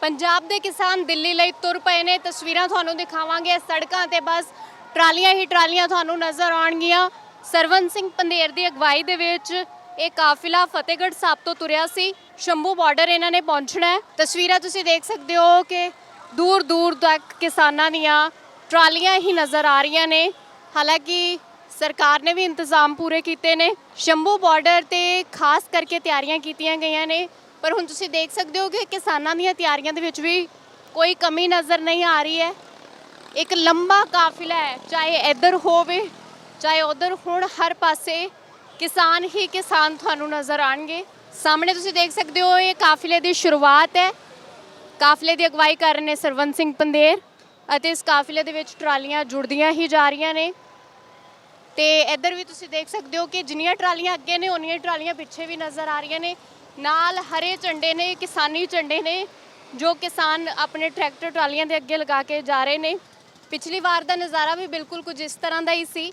ਪੰਜਾਬ ਦੇ ਕਿਸਾਨ ਦਿੱਲੀ ਲਈ ਤੁਰ ਪਏ ਨੇ। ਤਸਵੀਰਾਂ ਤੁਹਾਨੂੰ ਦਿਖਾਵਾਂਗੇ। ਸੜਕਾਂ ਤੇ ਬਸ ਟਰਾਲੀਆਂ ਹੀ ਟਰਾਲੀਆਂ ਤੁਹਾਨੂੰ ਨਜ਼ਰ ਆਉਣਗੀਆਂ। ਸਰਵਨ ਸਿੰਘ ਪੰਧੇਰ ਦੀ ਅਗਵਾਈ ਦੇ ਵਿੱਚ ਇਹ ਕਾਫਿਲਾ ਫਤਿਹਗੜ੍ਹ ਸਾਹਿਬ ਤੋਂ ਤੁਰਿਆ ਸੀ। ਸ਼ੰਭੂ ਬਾਰਡਰ ਇਹਨਾਂ ਨੇ ਪਹੁੰਚਣਾ ਹੈ। ਤਸਵੀਰਾਂ ਤੁਸੀਂ ਦੇਖ ਸਕਦੇ ਹੋ ਕਿ ਦੂਰ ਦੂਰ ਤੱਕ ਕਿਸਾਨਾਂ ਦੀਆਂ ਟਰਾਲੀਆਂ ਹੀ ਨਜ਼ਰ ਆ ਰਹੀਆਂ ਨੇ। ਹਾਲਾਂਕਿ ਸਰਕਾਰ ਨੇ ਵੀ ਇੰਤਜ਼ਾਮ ਪੂਰੇ ਕੀਤੇ ਨੇ। ਸ਼ੰਭੂ ਬਾਰਡਰ ਤੇ ਖਾਸ ਕਰਕੇ ਤਿਆਰੀਆਂ ਕੀਤੀਆਂ ਗਈਆਂ ਨੇ। ਪਰ ਹੁਣ ਤੁਸੀਂ ਦੇਖ ਸਕਦੇ ਹੋ ਕਿ ਕਿਸਾਨਾਂ ਦੀਆਂ ਤਿਆਰੀਆਂ ਦੇ ਵਿੱਚ ਵੀ ਕੋਈ ਕਮੀ ਨਜ਼ਰ ਨਹੀਂ ਆ ਰਹੀ ਹੈ। ਇੱਕ ਲੰਬਾ ਕਾਫਿਲਾ ਹੈ, ਚਾਹੇ ਇੱਧਰ ਹੋਵੇ, ਚਾਹੇ ਉਧਰ ਹੁਣ, ਹਰ ਪਾਸੇ ਕਿਸਾਨ ਹੀ ਕਿਸਾਨ ਤੁਹਾਨੂੰ ਨਜ਼ਰ ਆਣਗੇ ਸਾਹਮਣੇ ਤੁਸੀਂ ਦੇਖ ਸਕਦੇ ਹੋ, ਇਹ ਕਾਫਿਲੇ ਦੀ ਸ਼ੁਰੂਆਤ ਹੈ। ਕਾਫਲੇ ਦੀ ਅਗਵਾਈ ਕਰ ਰਹੇ ਨੇ ਸਰਵੰਤ ਸਿੰਘ ਪੰਦੇਰ ਅਤੇ ਇਸ ਕਾਫਿਲੇ ਦੇ ਵਿੱਚ ਟਰਾਲੀਆਂ ਜੁੜਦੀਆਂ ਹੀ ਜਾ ਰਹੀਆਂ ਨੇ। ਤੇ ਇੱਧਰ ਵੀ ਤੁਸੀਂ ਦੇਖ ਸਕਦੇ ਹੋ ਕਿ ਜਿੰਨੀਆਂ ਟਰਾਲੀਆਂ ਅੱਗੇ ਨੇ ਉਨੀਆਂ ਟਰਾਲੀਆਂ ਪਿੱਛੇ ਵੀ ਨਜ਼ਰ ਆ ਰਹੀਆਂ ਨੇ। ਨਾਲ ਹਰੇ ਝੰਡੇ ਨੇ, ਕਿਸਾਨੀ ਝੰਡੇ ਨੇ, ਜੋ ਕਿਸਾਨ ਆਪਣੇ ਟਰੈਕਟਰ ਟਰਾਲੀਆਂ ਦੇ ਅੱਗੇ ਲਗਾ ਕੇ ਜਾ ਰਹੇ ਨੇ। ਪਿਛਲੀ ਵਾਰ ਦਾ ਨਜ਼ਾਰਾ ਵੀ ਬਿਲਕੁਲ ਕੁਝ ਇਸ ਤਰ੍ਹਾਂ ਦਾ ਹੀ ਸੀ।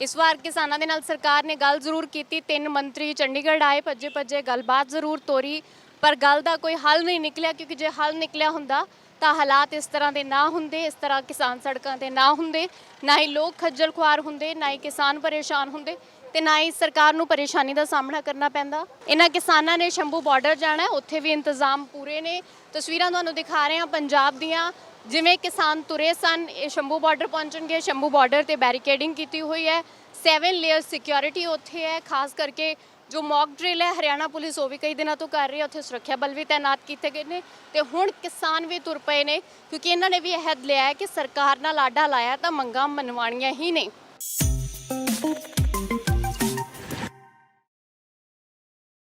ਇਸ ਵਾਰ ਕਿਸਾਨਾਂ ਦੇ ਨਾਲ ਸਰਕਾਰ ਨੇ ਗੱਲ ਜ਼ਰੂਰ ਕੀਤੀ, ਤਿੰਨ ਮੰਤਰੀ ਚੰਡੀਗੜ੍ਹ ਆਏ ਭੱਜੇ ਭੱਜੇ ਗੱਲਬਾਤ ਜ਼ਰੂਰ ਤੋਰੀ, ਪਰ ਗੱਲ ਦਾ ਕੋਈ ਹੱਲ ਨਹੀਂ ਨਿਕਲਿਆ, ਕਿਉਂਕਿ ਜੇ ਹੱਲ ਨਿਕਲਿਆ ਹੁੰਦਾ ਤਾਂ ਹਾਲਾਤ ਇਸ ਤਰ੍ਹਾਂ ਦੇ ਨਾ ਹੁੰਦੇ, ਇਸ ਤਰ੍ਹਾਂ ਕਿਸਾਨ ਸੜਕਾਂ ਤੇ ਨਾ ਹੁੰਦੇ, ਨਾ ਹੀ ਲੋਕ ਖੱਜਲ ਖੁਆਰ ਹੁੰਦੇ, ਨਾ ਹੀ ਕਿਸਾਨ ਪਰੇਸ਼ਾਨ ਹੁੰਦੇ ਤੇ ਨਾ ਹੀ ਸਰਕਾਰ ਨੂੰ ਪਰੇਸ਼ਾਨੀ ਦਾ ਸਾਹਮਣਾ ਕਰਨਾ ਪੈਂਦਾ। ਇਹਨਾਂ ਕਿਸਾਨਾਂ ਨੇ ਸ਼ੰਭੂ ਬਾਰਡਰ ਜਾਣਾ, ਉੱਥੇ ਵੀ ਇੰਤਜ਼ਾਮ ਪੂਰੇ ਨੇ। ਤਸਵੀਰਾਂ ਤੁਹਾਨੂੰ ਦਿਖਾ ਰਹੇ ਹਾਂ ਪੰਜਾਬ ਦੀਆਂ। ਜਿਵੇਂ ਕਿਸਾਨ ਤੁਰੇ ਸਨ, ਇਹ ਸ਼ੰਭੂ ਬਾਰਡਰ ਪਹੁੰਚਣਗੇ, ਸ਼ੰਭੂ ਬਾਰਡਰ ਤੇ ਬੈਰੀਕੇਡਿੰਗ ਕੀਤੀ ਹੋਈ ਹੈ। 7 ਲੇਅਰ ਸਿਕਿਉਰਿਟੀ ਉੱਥੇ ਹੈ, ਖਾਸ ਕਰਕੇ ਜੋ ਮੌਕ ਡਰਿਲ ਹੈ, ਹਰਿਆਣਾ ਪੁਲਿਸ ਉਹ ਵੀ ਕਈ ਦਿਨਾਂ ਤੋਂ ਕਰ ਰਹੀ ਹੈ, ਉੱਥੇ ਸੁਰੱਖਿਆ ਬਲ ਵੀ ਤਾਇਨਾਤ ਕੀਤੇ ਗਏ ਨੇ ਤੇ ਹੁਣ ਕਿਸਾਨ ਵੀ ਤੁਰ ਪਏ ਨੇ ਕਿਉਂਕਿ ਇਹਨਾਂ ਨੇ ਵੀ ਅਹਿਦ ਲਿਆ ਹੈ ਕਿ ਸਰਕਾਰ ਨਾਲ ਆਡਾ ਲਾਇਆ ਤਾਂ ਮੰਗਾਂ ਮਨਵਾਣੀਆਂ ਹੀ ਨਹੀਂ